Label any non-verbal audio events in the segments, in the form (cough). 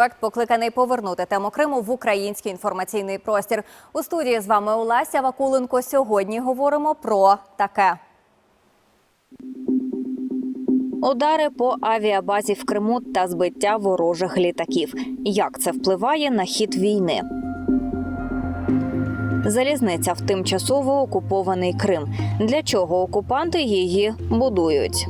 Проект покликаний повернути тему Криму в український інформаційний простір. У студії з вами Олеся Вакуленко. Сьогодні говоримо про таке. Удари по авіабазі в Криму та збиття ворожих літаків. Як це впливає на хід війни? Залізниця в тимчасово окупований Крим. Для чого окупанти її будують?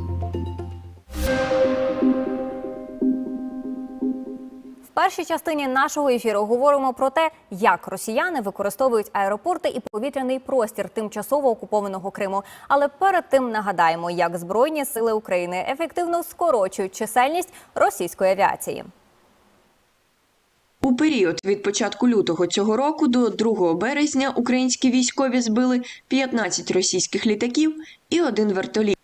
Першій частині нашого ефіру говоримо про те, як росіяни використовують аеропорти і повітряний простір тимчасово окупованого Криму. Але перед тим нагадаємо, як збройні сили України ефективно скорочують чисельність російської авіації. У період від початку лютого цього року до 2 березня українські військові збили 15 російських літаків і один вертоліт.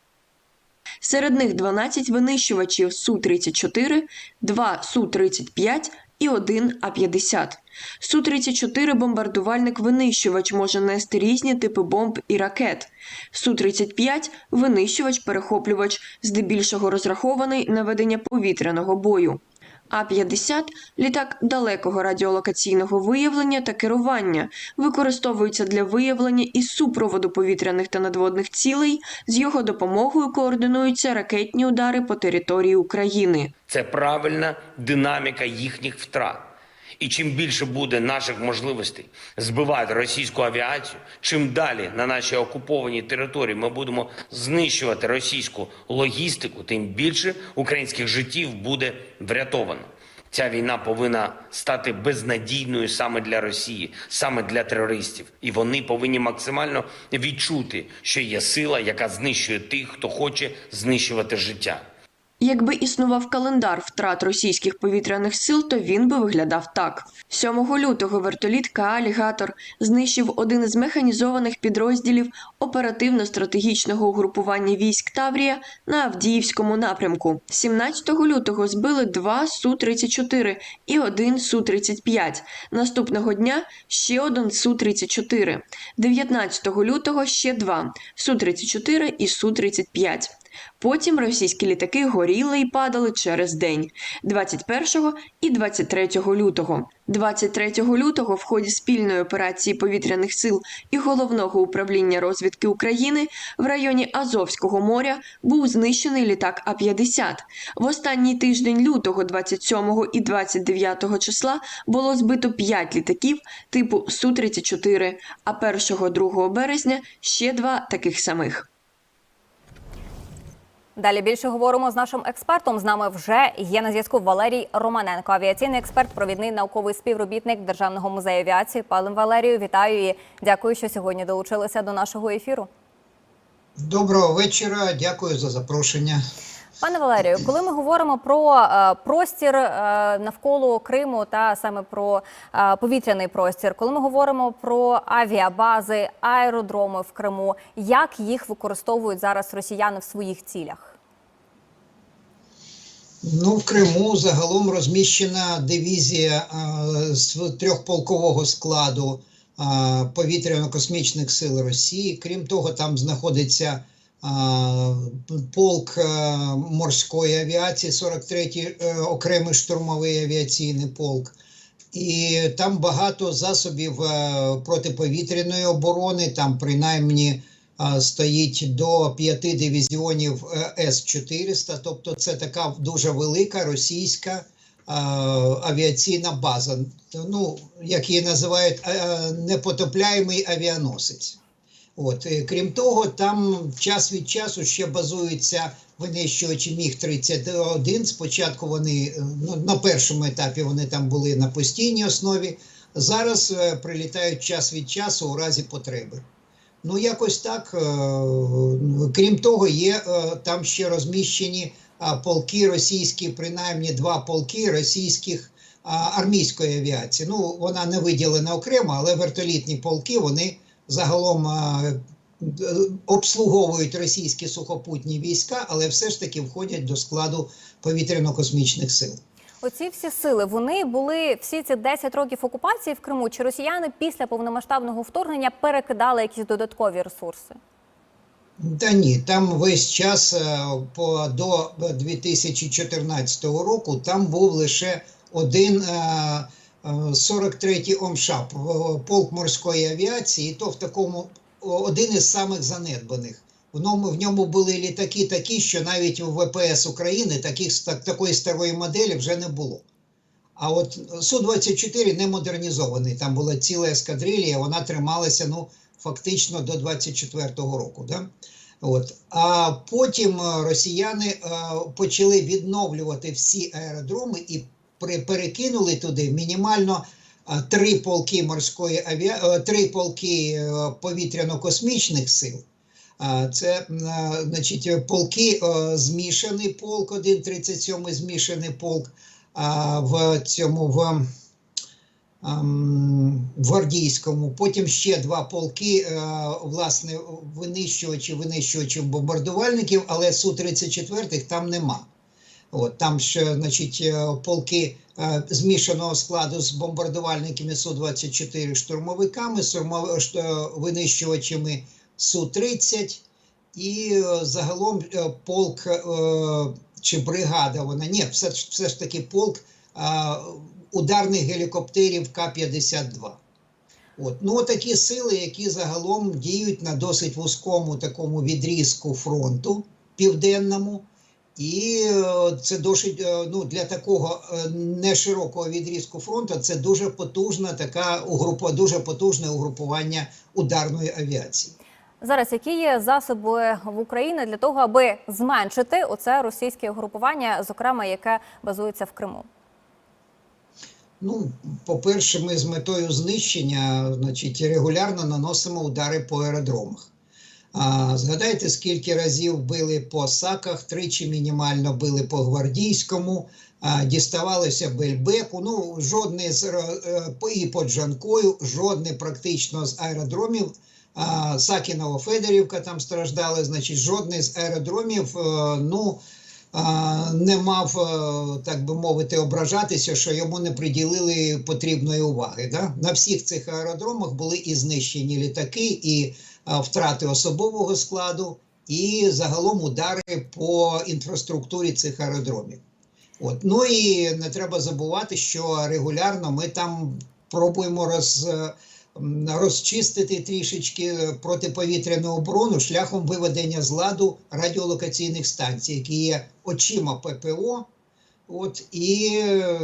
Серед них 12 винищувачів Су-34, 2 Су-35 і один А-50. Су-34 бомбардувальник-винищувач може нести різні типи бомб і ракет. Су-35 – винищувач-перехоплювач, здебільшого розрахований на ведення повітряного бою. А-50 – літак далекого радіолокаційного виявлення та керування, використовується для виявлення і супроводу повітряних та надводних цілей. З його допомогою координуються ракетні удари по території України. Це правильна динаміка їхніх втрат. І чим більше буде наших можливостей збивати російську авіацію, чим далі на нашій окупованій території ми будемо знищувати російську логістику, тим більше українських життів буде врятовано. Ця війна повинна стати безнадійною саме для Росії, саме для терористів, і вони повинні максимально відчути, що є сила, яка знищує тих, хто хоче знищувати життя. Якби існував календар втрат російських повітряних сил, то він би виглядав так: 7 лютого вертоліт КА «Алігатор» знищив один із механізованих підрозділів оперативно-стратегічного угрупування військ Таврія на Авдіївському напрямку. 17 лютого збили два Су-34 і один Су-35. Наступного дня ще один Су-34. 19 лютого ще два Су-34 і Су-35. Потім російські літаки горіли і падали через день 21 і 23 лютого. 23 лютого в ході спільної операції повітряних сил і головного управління розвідки України в районі Азовського моря був знищений літак А-50. В останній тиждень лютого 27 і 29 числа було збито 5 літаків типу Су-34, а 1-2 березня ще два таких самих. Далі більше говоримо з нашим експертом. З нами вже є на зв'язку Валерій Романенко, авіаційний експерт, провідний науковий співробітник Державного музею авіації. Пане Валерію, вітаю і дякую, що сьогодні долучилися до нашого ефіру. Доброго вечора, дякую за запрошення. Пане Валерію, коли ми говоримо про е, простір е, навколо Криму та саме про е, повітряний простір, коли ми говоримо про авіабази, аеродроми в Криму, як їх використовують зараз росіяни в своїх цілях? Ну, в Криму загалом розміщена дивізія з трьохполкового складу повітряно-космічних сил Росії. Крім того, там знаходиться полк морської авіації, 43-й е, окремий штурмовий авіаційний полк. І там багато засобів е, протиповітряної оборони, там принаймні стоїть до п'яти дивізіонів е, С-400, тобто це така дуже велика російська авіаційна база. Ну, як її називають, е, непотопляємий авіаносець. От, е, крім того, там час від часу ще базуються винищувачі Міг-31. Спочатку вони е, ну, на першому етапі вони там були на постійній основі. Зараз е, прилітають час від часу у разі потреби. Ну, якось так. Крім того, є там ще розміщені полки російські, принаймні два полки російських армійської авіації. Ну, вона не виділена окремо, але вертолітні полки вони загалом обслуговують російські сухопутні війська, але все ж таки входять до складу повітряно-космічних сил. Оці всі сили вони були всі ці 10 років окупації в Криму. Чи росіяни після повномасштабного вторгнення перекидали якісь додаткові ресурси? Та ні, там весь час е, по до 2014 року там був лише один е, 43-й ОМШАП, полк морської авіації, то в такому один із самих занедбаних. В ньому, були літаки такі, що навіть у ВПС України таких, так, такої старої моделі вже не було. А от Су-24 не модернізований. Там була ціла ескадрилія, вона трималася ну, фактично до 24-го року. Да? От. А потім е, росіяни е, почали відновлювати всі аеродроми і перекинули туди мінімально е, три полки морської авіа... е, три полки е, повітряно-космічних сил. Це значить, полки змішаний полк, 1,37 змішаний полк в цьому в ем, Гвардійському, потім ще два полки, власне, винищувачі, винищувачів бомбардувальників, але Су-34 там нема. От, там ще, значить, е, полки е, змішаного складу з бомбардувальниками Су-24 штурмовиками, штурмов- е, винищувачами Су-30 і загалом полк чи бригада, вона ні, все, все ж таки полк ударних гелікоптерів К-52. От. Ну, такі сили, які загалом діють на досить вузькому такому відрізку фронту південному. І е, це досить е, ну, для такого е, неширокого відрізку фронту це дуже потужна така угрупа, дуже потужне угрупування ударної авіації. Зараз які є засоби в Україні для того, аби зменшити оце російське угрупування, зокрема яке базується в Криму? Ну, по-перше, ми з метою знищення, значить, регулярно наносимо удари по аеродромах. Згадайте, скільки разів били по саках, тричі мінімально били по гвардійському, а, діставалося Бельбеку. Ну, жодний з е, е, і по Джанкою, жодний практично з аеродромів. а, Сакіново-Федорівка там страждали, значить, жодний з аеродромів, е, ну. не мав, так би мовити, ображатися, що йому не приділили потрібної уваги. Да? На всіх цих аеродромах були і знищені літаки, і втрати особового складу, і загалом удари по інфраструктурі цих аеродромів. От. Ну і не треба забувати, що регулярно ми там пробуємо роз, е, розчистити трішечки протиповітряну оборону шляхом виведення з ладу радіолокаційних станцій, які є очима ППО. От і е,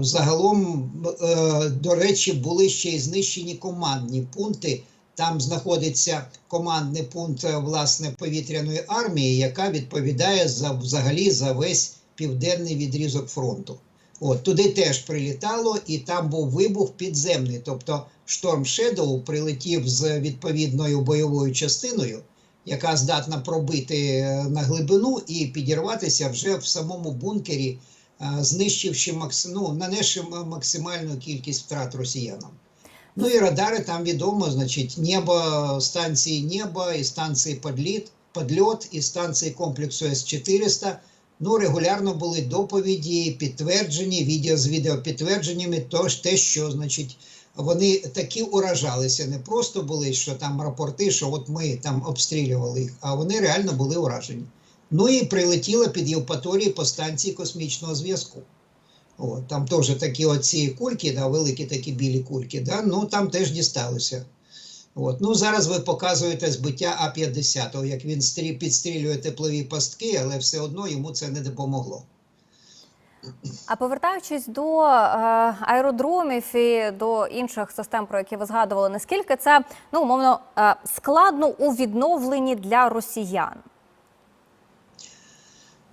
загалом, е, до речі, були ще й знищені командні пункти. Там знаходиться командний пункт е, власне повітряної армії, яка відповідає за взагалі за весь південний відрізок фронту. От туди теж прилітало, і там був вибух підземний. Тобто шторм Shadow прилетів з відповідною бойовою частиною, яка здатна пробити е, на глибину і підірватися вже в самому бункері, е, знищивши макс... ну, нанесши максимальну кількість втрат росіянам. Ну і радари там відомо, значить, небо станції Небо і станції Подліт, Подльот і станції комплексу С-400. Ну, регулярно були доповіді, підтверджені, відео з відеопідтвердженнями, тож те, що, значить, вони такі уражалися. Не просто були, що там рапорти, що от ми там обстрілювали їх, а вони реально були уражені. Ну і прилетіло під Євпаторії по станції космічного зв'язку. От, там теж такі оці кульки, да, великі такі білі кульки, да, ну там теж дісталося. От. Ну, зараз ви показуєте збиття А-50, як він стрі- підстрілює теплові пастки, але все одно йому це не допомогло. А повертаючись до е, аеродромів і до інших систем, про які ви згадували, наскільки це ну умовно е, складно у відновленні для росіян?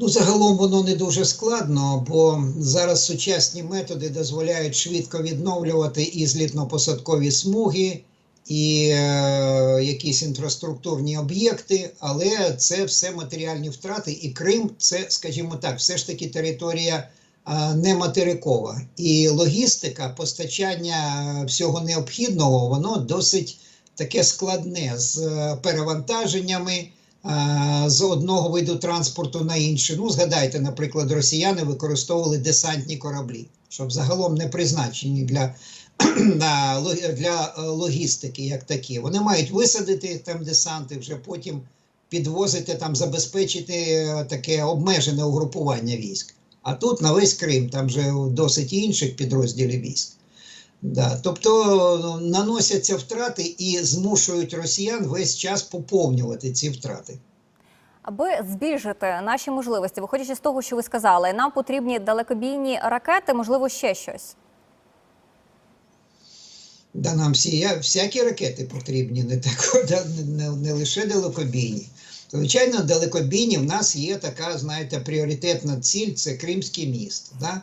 Ну, загалом воно не дуже складно, бо зараз сучасні методи дозволяють швидко відновлювати і злітно-посадкові смуги, і е, якісь інфраструктурні об'єкти, але це все матеріальні втрати. І Крим це, скажімо так, все ж таки територія е, не материкова. І логістика, постачання всього необхідного, воно досить таке складне з е, перевантаженнями з одного виду транспорту на інший. Ну, згадайте, наприклад, росіяни використовували десантні кораблі, щоб загалом не призначені для, (clears throat) для е, логістики, як такі. Вони мають висадити там десанти, вже потім підвозити там, забезпечити е, таке обмежене угрупування військ. А тут на весь Крим, там же досить інших підрозділів військ. Да. Тобто ну, наносяться втрати і змушують росіян весь час поповнювати ці втрати. Аби збільшити наші можливості, виходячи з того, що ви сказали, нам потрібні далекобійні ракети, можливо, ще щось. Да нам всі, я- всякі ракети потрібні, не, так, (laughs) да, не, не лише далекобійні. Звичайно, далекобійні в нас є така, знаєте, пріоритетна ціль це Кримський міст. Да?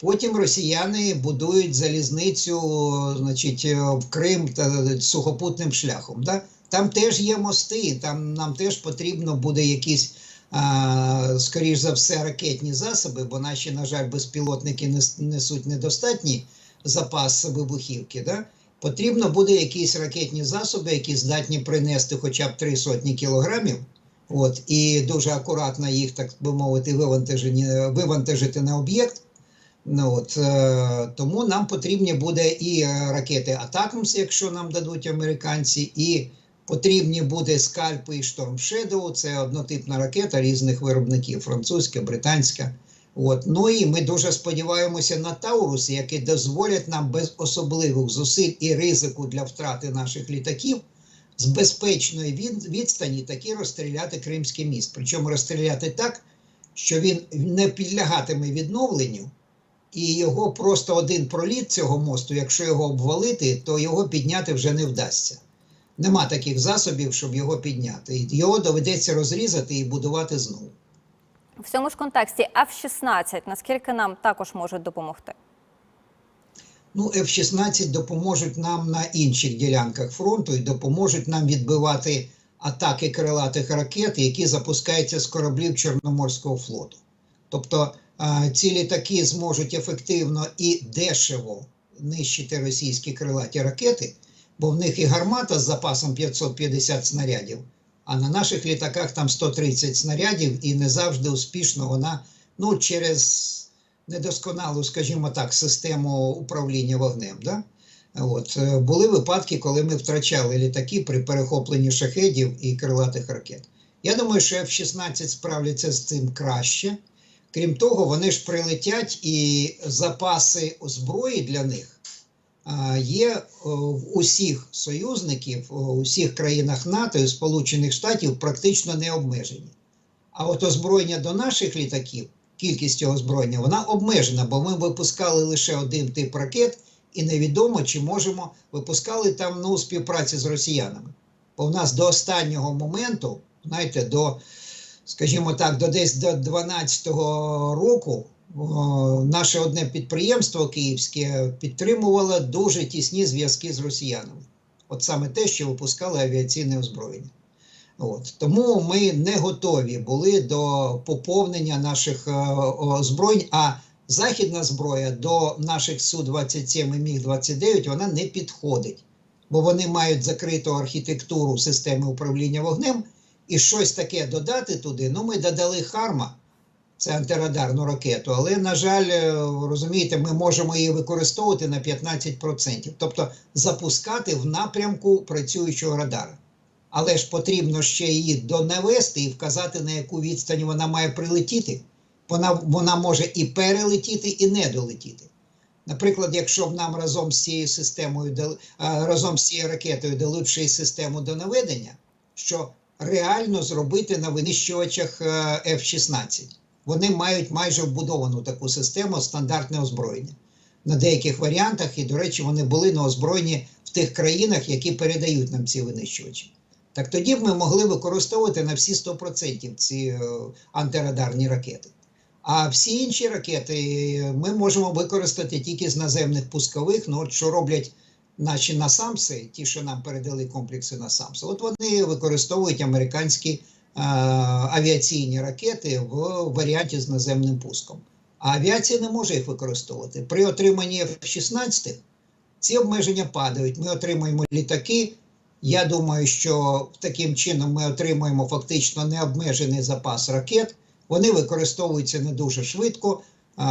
Потім росіяни будують залізницю значить, е, в Крим та сухопутним шляхом. Да? Там теж є мости, там нам теж потрібно буде якісь, а, скоріш за все, ракетні засоби, бо наші, на жаль, безпілотники несуть недостатній запас вибухівки. Да? Потрібно буде якісь ракетні засоби, які здатні принести хоча б три сотні кілограмів. От, і дуже акуратно їх, так би мовити, вивантажити на об'єкт. Ну, от, е, тому нам потрібні буде і е, ракети Атакмс, якщо нам дадуть американці, і потрібні буде скальпи і Shadow. Це однотипна ракета різних виробників: французька, британська. От. Ну і ми дуже сподіваємося на Таурус, які дозволять нам без особливих зусиль і ризику для втрати наших літаків з безпечної відстані таки розстріляти Кримський міст. Причому розстріляти так, що він не підлягатиме відновленню, і його просто один проліт цього мосту, якщо його обвалити, то його підняти вже не вдасться. Нема таких засобів, щоб його підняти. Його доведеться розрізати і будувати знову. В цьому ж контексті F-16, наскільки нам також можуть допомогти? Ну, F-16 допоможуть нам на інших ділянках фронту і допоможуть нам відбивати атаки крилатих ракет, які запускаються з кораблів Чорноморського флоту. Тобто ці літаки зможуть ефективно і дешево нищити російські крилаті ракети, бо в них і гармата з запасом 550 снарядів, а на наших літаках там 130 снарядів, і не завжди успішно вона ну, через недосконалу, скажімо так, систему управління вогнем. Да? От, е, були випадки, коли ми втрачали літаки при перехопленні шахедів і крилатих ракет. Я думаю, що F-16 справляться з цим краще. Крім того, вони ж прилетять і запаси зброї для них є в усіх союзників, о, у всіх країнах НАТО і Сполучених Штатів практично не обмежені. А от озброєння до наших літаків, кількість цього озброєння, вона обмежена, бо ми випускали лише один тип ракет, і невідомо, чи можемо випускали там ну, співпраці з росіянами. Бо в нас до останнього моменту, знаєте, до, скажімо так, до десь до 12-го року наше одне підприємство київське підтримувало дуже тісні зв'язки з росіянами. От саме те, що випускали авіаційне озброєння. От. Тому ми не готові були до поповнення наших е, озброєнь, а західна зброя до наших Су-27 і Міг-29 вона не підходить, бо вони мають закриту архітектуру системи управління вогнем, і щось таке додати туди. Ну, ми додали Харма, це антирадарну ракету, але, на жаль, е, розумієте, ми можемо її використовувати на 15%, тобто запускати в напрямку працюючого радара. Але ж потрібно ще її донавести і вказати, на яку відстань вона має прилетіти. Вона, вона може і перелетіти, і не долетіти. Наприклад, якщо б нам разом з цією системою разом з цією ракетою дали б ще й систему донаведення, що реально зробити на винищувачах е, F-16. Вони мають майже вбудовану таку систему стандартне озброєння. На деяких варіантах, і, до речі, вони були на озброєнні в тих країнах, які передають нам ці винищувачі. Так тоді б ми могли використовувати на всі 100% ці е, антирадарні ракети. А всі інші ракети е, ми можемо використати тільки з наземних пускових. Ну, от що роблять наші насамси, ті, що нам передали комплекси насамси, от вони використовують американські е, авіаційні ракети в варіанті з наземним пуском. А авіація не може їх використовувати. При отриманні F-16 ці обмеження падають. Ми отримуємо літаки. Я думаю, що таким чином ми отримуємо фактично необмежений запас ракет. Вони використовуються не дуже швидко.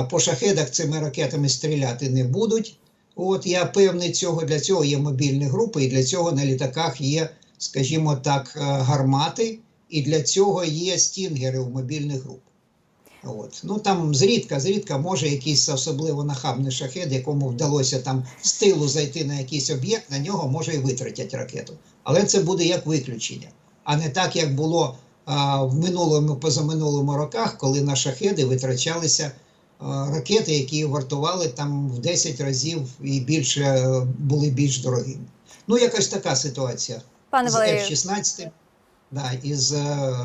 По шахедах цими ракетами стріляти не будуть. От я певний цього для цього є мобільні групи, і для цього на літаках є, скажімо так, е, гармати, і для цього є стінгери в мобільних груп. От. Ну там зрідка, зрідка може якийсь особливо нахабний шахет, якому вдалося там з тилу зайти на якийсь об'єкт, на нього може і витратять ракету. Але це буде як виключення, а не так, як було а, в минулому позаминулому роках, коли на шахеди витрачалися ракети, які вартували там в 10 разів і більше е, були більш дорогими. Ну, якась така ситуація Пане з Валерію, F-16, да, із е,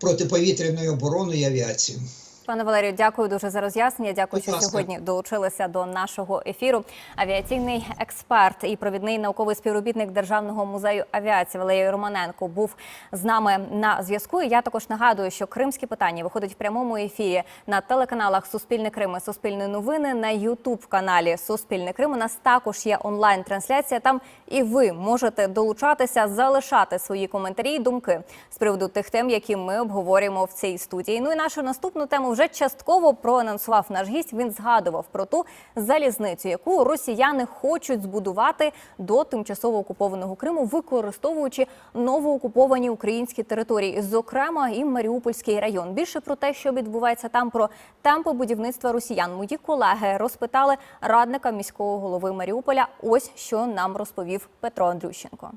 протиповітряною обороною і авіацією. Пане Валерію, дякую дуже за роз'яснення. Дякую, що сьогодні долучилися до нашого ефіру. Авіаційний експерт і провідний науковий співробітник Державного музею авіації Валерій Романенко був з нами на зв'язку. І я також нагадую, що кримські питання виходить в прямому ефірі на телеканалах Суспільне Крим і Суспільне новини на Ютуб каналі Суспільне Крим. У нас також є онлайн трансляція. Там і ви можете долучатися, залишати свої коментарі і думки з приводу тих тем, які ми обговорюємо в цій студії. Ну і нашу наступну тему вже частково проанонсував наш гість. Він згадував про ту залізницю, яку росіяни хочуть збудувати до тимчасово окупованого Криму, використовуючи новоокуповані українські території, зокрема і Маріупольський район. Більше про те, що відбувається там, про темпи будівництва росіян. Мої колеги розпитали радника міського голови Маріуполя. Ось що нам розповів Петро Андрющенко.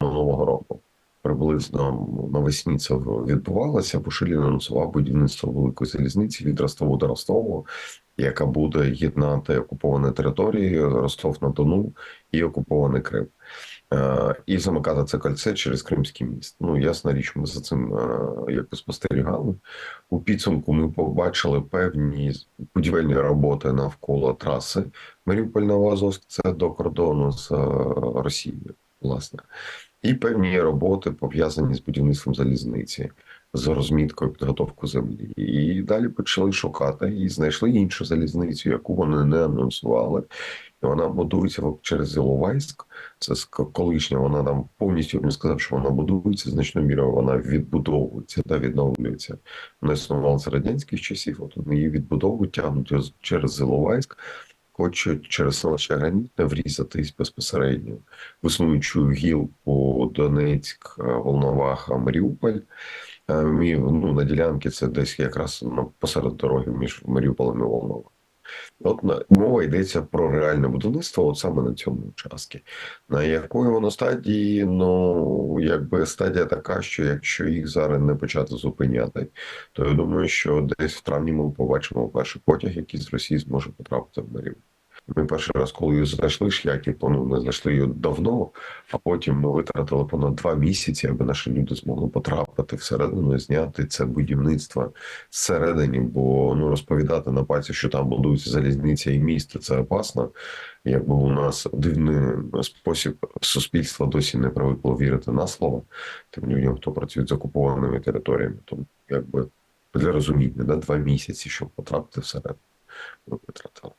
Нового року. Приблизно навесні це відбувалося. Пушилін анонсував будівництво великої залізниці від Ростову до Ростову, яка буде єднати окуповані території Ростов на Дону і окупований Крим. Е, І замикати це кольце через Кримський міст. Ну ясна річ, ми за цим е, якби спостерігали. У підсумку ми побачили певні будівельні роботи навколо траси Маріуполь Новоазовськ, це до кордону з е, Росією, власне. І певні роботи пов'язані з будівництвом залізниці, з розміткою підготовкою землі. І далі почали шукати і знайшли іншу залізницю, яку вони не анонсували. І вона будується через Іловайськ. Це колишня, вона там повністю не сказав, що вона будується значною мірою, вона відбудовується та відновлюється. Вона існувала з радянських часів. От вони її відбудовують, тягнуть через Іловайськ, хочуть через селище Гранітне врізатись безпосередньо в існуючу гілку Донецьк, е, Волноваха, Маріуполь. Е, Ну, на ділянці це десь якраз ну, посеред дороги між Маріуполем і Волновахом. От на- мова йдеться про реальне будівництво, от саме на цьому участку. На якої воно стадії? Ну, якби стадія така, що якщо їх зараз не почати зупиняти, то я думаю, що десь в травні ми побачимо перший потяг, який з Росії зможе потрапити в Маріуполь. Ми перший раз, коли її знайшли шлях, і ну, ми знайшли її давно, а потім ми витратили понад два місяці, аби наші люди змогли потрапити всередину, і зняти це будівництво зсередині, бо ну розповідати на пальці, що там будується залізниця і місто, це опасно. Якби у нас дивний спосіб суспільства досі не привикло вірити на слово тим людям, хто працює з окупованими територіями. Тому якби для розуміння, да, два місяці, щоб потрапити всередину, ми витратили.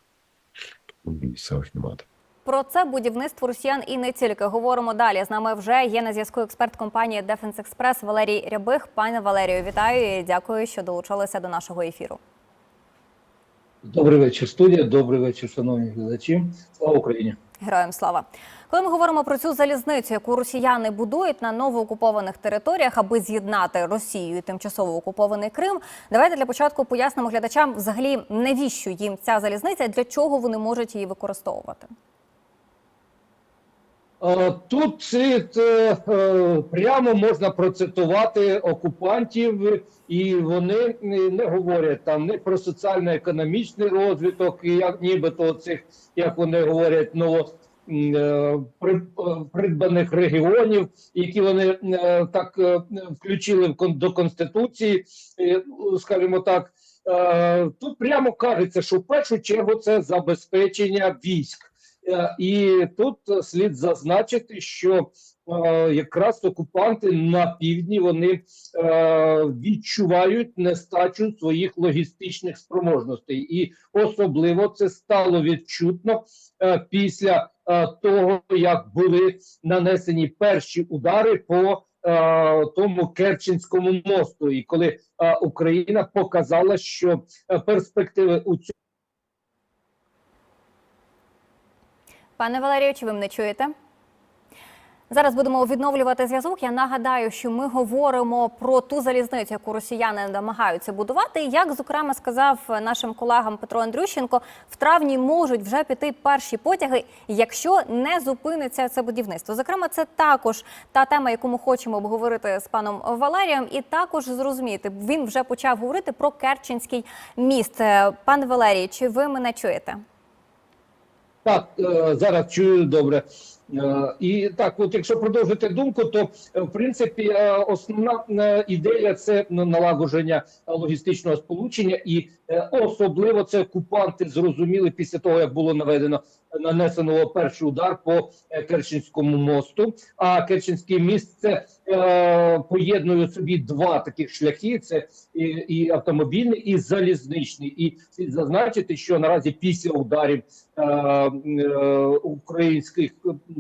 Місцевих немає. Про це будівництво росіян і не тільки говоримо далі. З нами вже є на зв'язку експерт компанії Defense Express Валерій Рябих. Пане Валерію, вітаю і дякую, що долучилися до нашого ефіру. Добрий вечір, студія. Добрий вечір, шановні глядачі. Слава Україні! Героям слава. Коли ми говоримо про цю залізницю, яку росіяни будують на новоокупованих територіях, аби з'єднати Росію і тимчасово окупований Крим, давайте для початку пояснимо глядачам взагалі навіщо їм ця залізниця, для чого вони можуть її використовувати. Е, Тут е, е, прямо можна процитувати окупантів, і вони не- говорять там не про соціально-економічний розвиток, і як нібито цих, як вони говорять, ново е, придбаних регіонів, які вони так включили до конституції, ну, скажімо так. Тут прямо кажеться, що в першу чергу це забезпечення військ. Е, І тут слід зазначити, що е, якраз окупанти на півдні вони е, відчувають нестачу своїх логістичних спроможностей, і особливо це стало відчутно після того, як були нанесені перші удари по тому Керченському мосту, і коли Україна показала, що перспективи у цьому Пане Валерію, чи ви мене чуєте? Зараз будемо відновлювати зв'язок. Я нагадаю, що ми говоримо про ту залізницю, яку росіяни намагаються будувати. Як зокрема сказав нашим колегам Петро Андрющенко, в травні можуть вже піти перші потяги, якщо не зупиниться це будівництво. Зокрема, це також та тема, яку ми хочемо обговорити з паном Валерієм, і також зрозуміти. Він вже почав говорити про Керченський міст. Пане Валерій, чи ви мене чуєте? Так, е, зараз чую добре. Е, І так, от якщо продовжити думку, то е, в принципі е, основна ідея це налагодження логістичного сполучення, і особливо це окупанти зрозуміли після того, як було наведено нанесено перший удар по Керченському мосту. А Керченський міст це поєднує собі два таких шляхи: це і, і автомобільний, і залізничний. І зазначити, що наразі після ударів українських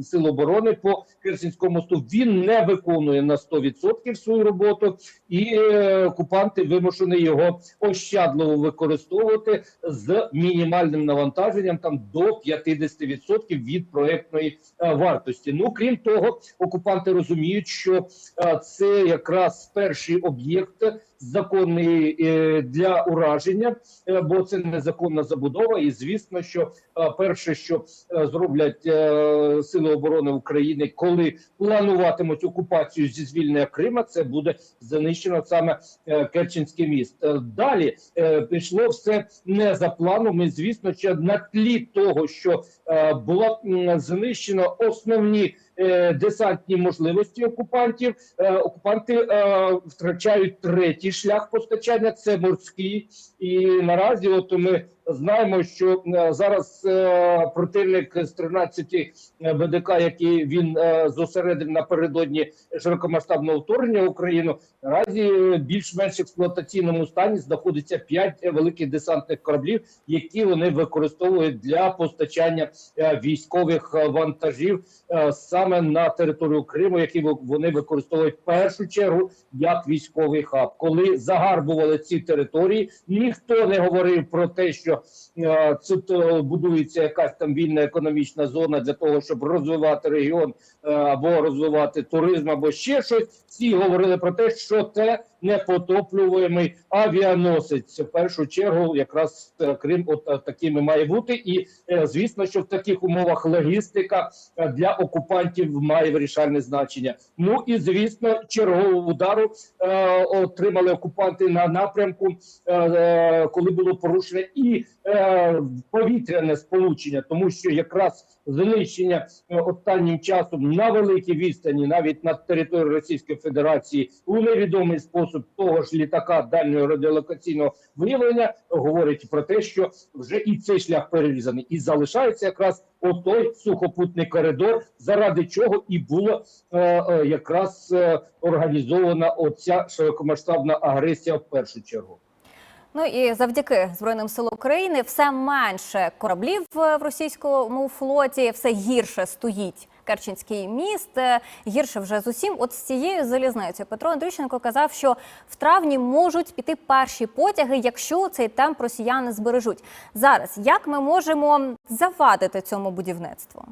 сил оборони по Керченському мосту він не виконує на 100% свою роботу, і е, окупанти вимушені його ощадливо використовувати з мінімальним навантаженням там до 50% від проектної е, вартості. Ну крім того, окупанти розуміють, що е, це якраз перший об'єкт законний е, для ураження, е, бо це незаконна забудова, і звісно, що е, перше, що зроблять сили оборони України, коли плануватимуть окупацію зі звільнення Крима, це буде знищено саме е, Керченський міст. Далі пішло все не за планом. І звісно, що на тлі того, що було знищено основні десантні можливості окупантів, е, окупанти е, втрачають третій шлях постачання це морський. І наразі, от ми знаємо, що е, зараз е, противник з 13 БДК, який він е, зосередив напередодні широкомасштабного вторгнення в Україну, наразі е, більш-менш експлуатаційному стані знаходиться 5 великих десантних кораблів, які вони використовують для постачання е, військових е, вантажів е, саме на територію Криму, які вони використовують в першу чергу як військовий хаб. Коли загарбували ці території, ніхто не говорив про те, що е, тут е, будується якась там вільна економічна зона для того, щоб розвивати регіон е, або розвивати туризм, або ще щось. Всі говорили про те, що це непотоплюваний авіаносець. В першу чергу, якраз е, Крим, от е, такими має бути, і е, звісно, що в таких умовах логістика для окупантів має вирішальне значення. Ну і звісно, чергового удару е, отримали окупанти на напрямку, е, коли було порушено і е, повітряне сполучення, тому що якраз знищення е, останнім часом на великій відстані, навіть на території Російської Федерації, у невідомий спосіб того ж літака дальнього радіолокаційного виявлення, говорить про те, що вже і цей шлях перерізаний, і залишається якраз отой сухопутний коридор, заради чого і була е, е, якраз е, організована оця широкомасштабна агресія в першу чергу. Ну і завдяки збройним силам України все менше кораблів в російському флоті, все гірше стоїть. Керченський міст е, гірше вже з усім. От з цією залізницею Петро Андрющенко казав, що в травні можуть піти перші потяги, якщо цей темп росіяни збережуть. Зараз як ми можемо завадити цьому будівництву?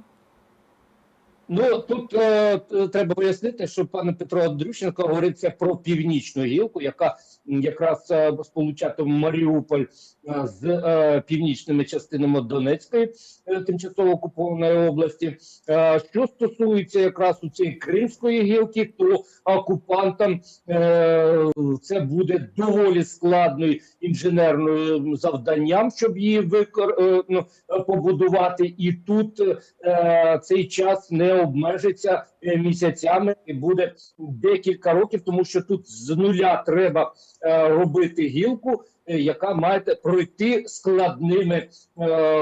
Ну тут е, треба пояснити, що пане Петро Андрющенко говориться про північну гілку, яка якраз е, сполучатиме Маріуполь з е, північними частинами Донецької е, тимчасово окупованої області. Е, що стосується якраз у цієї кримської гілки, то окупантам е, це буде доволі складною інженерною завданням, щоб її викор, е, ну, е, побудувати, і тут е, цей час не обмежиться е, місяцями і буде декілька років, тому що тут з нуля треба е, робити гілку, е, яка має пройти складними е,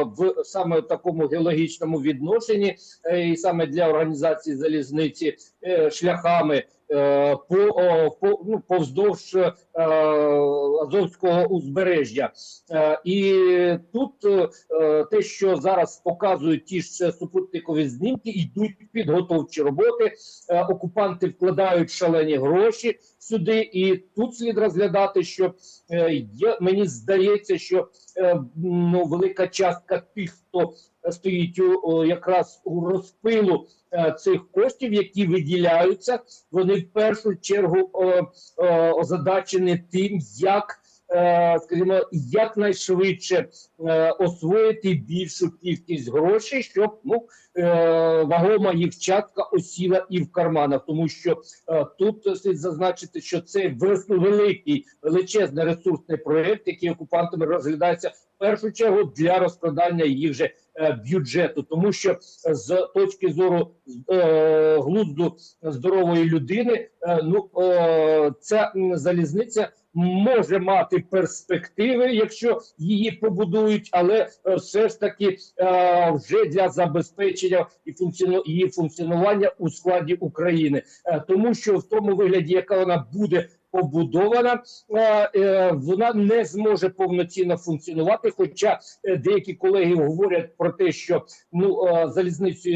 в саме такому геологічному відношенні, е, і саме для організації залізниці е, шляхами. Е, По, по ну повздовж е, Азовського узбережжя, Е, і тут те, що зараз показують ті ж супутникові знімки, йдуть підготовчі роботи. Окупанти вкладають шалені гроші сюди, і тут слід розглядати, що е, є, мені здається, що е, ну велика частка тих, хто стоїть у якраз у розпилу е, цих коштів, які виділяються, вони в першу чергу озадачені тим, як скажімо, якнайшвидше е, освоїти більшу кількість грошей, щоб ну е, вагома їх частка осіла і в карманах, тому що е, тут слід зазначити, що це великий величезний ресурсний проект, який окупантами розглядається в першу чергу для розкладання їх же е, бюджету, тому що е, з точки зору е, глузду здорової людини, е, ну е, ця залізниця може мати перспективи, якщо її побудують, але е, все ж таки е, вже для забезпечення і функціону її функціонування у складі України, Е, тому що в тому вигляді, яка вона буде побудована, е, е, вона не зможе повноцінно функціонувати. Хоча деякі колеги говорять про те, що ну залізницю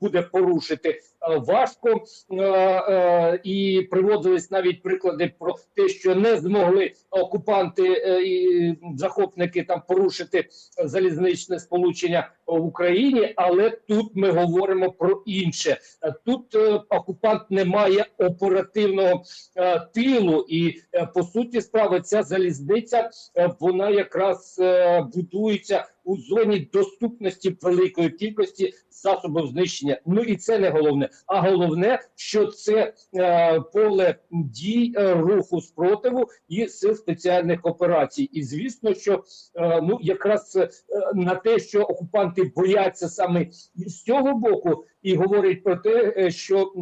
буде порушити важко, е, е, і приводились навіть приклади про те, що не змогли окупанти е, і захопники там порушити залізничне сполучення в Україні, але тут ми говоримо про інше. Е, Тут е, окупант не має оперативного е, тилу, і е, по суті справи ця залізниця е, вона якраз е, будується у зоні доступності великої кількості засобів знищення. Ну і це не головне. А головне, що це е, поле дій е, руху спротиву і сил спеціальних операцій. І звісно, що е, ну якраз е, на те, що окупанти бояться саме з цього боку, і говорять про те, е, що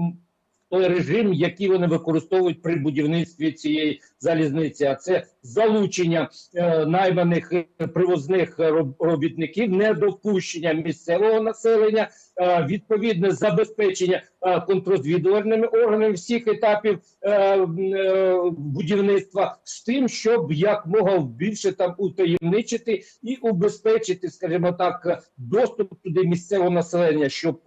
той режим, який вони використовують при будівництві цієї залізниці, а це залучення е, найманих е, привозних е, робітників, недопущення місцевого населення, відповідне забезпечення контрозвідувальними органами всіх етапів будівництва з тим, щоб якмога більше там утаємничити і убезпечити, скажімо так, доступ туди місцевого населення, щоб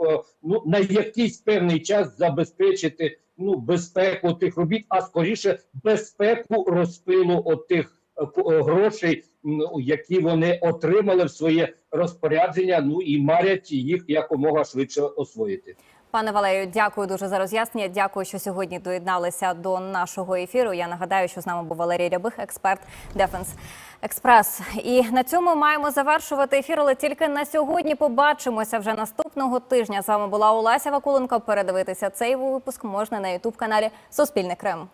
ну на якийсь певний час забезпечити ну безпеку тих робіт, а скоріше безпеку розпилу от тих ко- е, грошей, ну, які вони отримали в своє розпорядження. Ну і марять їх якомога швидше освоїти. Пане Валерію, дякую дуже за роз'яснення. Дякую, що сьогодні доєдналися до нашого ефіру. Я нагадаю, що з нами був Валерій Рябих, експерт Дефенс Експрес. І на цьому маємо завершувати ефір. Але тільки на сьогодні побачимося вже наступного тижня. З вами була Олеся Вакуленко. Передивитися цей випуск можна на ютуб каналі Суспільне Крем.